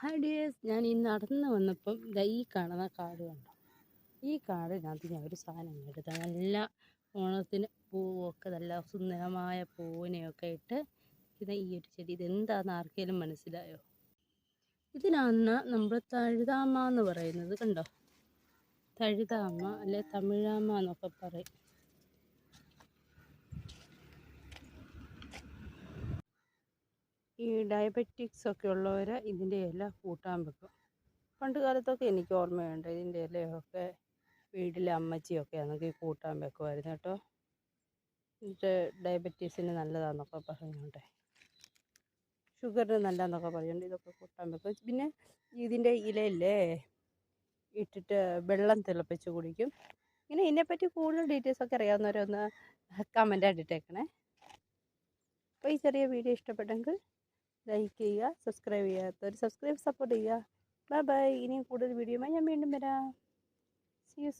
Dears ഞാൻ ഈ നടന്ന് വന്നപ്പം ദാ ഈ കാണുന്ന കാട് കണ്ടു. ഈ കാടിനകത്ത് ഞാൻ ഒരു സാധനം എടുത്ത നല്ല ഓണത്തിന് പൂവൊക്കെ നല്ല സുന്ദരമായ പൂവിനെയൊക്കെ ഇട്ട് ഇത് ഈ ഒരു ചെടി. ഇതെന്താണെന്ന് ആർക്കെങ്കിലും മനസ്സിലായോ? ഇതിനാണ് നമ്മൾ തഴുതാമ എന്ന് പറയുന്നത് കണ്ടോ? തഴുതാമ അല്ലെ തമിഴാമ എന്നൊക്കെ പറയും. ഈ ഡയബറ്റിക്സ് ഒക്കെ ഉള്ളവർ ഇതിന്റെ ഇല കൂട്ടാൻ വെക്കും. പണ്ട് കാലത്തൊക്കെ എനിക്ക് ഓർമ്മയുണ്ട് ഇതിന്റെ ഇലയൊക്കെ വീട്ടിലെ അമ്മച്ചിയൊക്കെ ആണെങ്കിൽ കൂട്ടാൻ വെക്കുമായിരുന്നു കേട്ടോ. എന്നിട്ട് ഡയബറ്റീസിന് നല്ലതാണെന്നൊക്കെ പറഞ്ഞുകൊണ്ട് ഷുഗറിന് നല്ലതെന്നൊക്കെ പറയുന്നുണ്ട് ഇതൊക്കെ കൂട്ടാൻ വെക്കും. പിന്നെ ഇതിന്റെ ഇലയില്ലേ? ഇട്ടിട്ട് വെള്ളം തിളപ്പിച്ച് കുടിക്കും. ഇങ്ങനെ ഇതിനെപ്പറ്റി കൂടുതൽ ഡീറ്റെയിൽസ് ഒക്കെ അറിയാവുന്നവരൊന്ന് കമന്റ് ഇട്ടേക്കണേ. അപ്പോൾ ഈ ചെറിയ വീഡിയോ ഇഷ്ടപ്പെട്ടെങ്കിൽ ലൈക്ക് ചെയ്യുക സബ്സ്ക്രൈബ് ചെയ്യാത്തവർ സബ്സ്ക്രൈബ് സപ്പോർട്ട് ചെയ്യുക. ബൈ ബൈ ഇനിയും കൂടുതൽ വീഡിയോയുമായി ഞാൻ വീണ്ടും വരാം. C U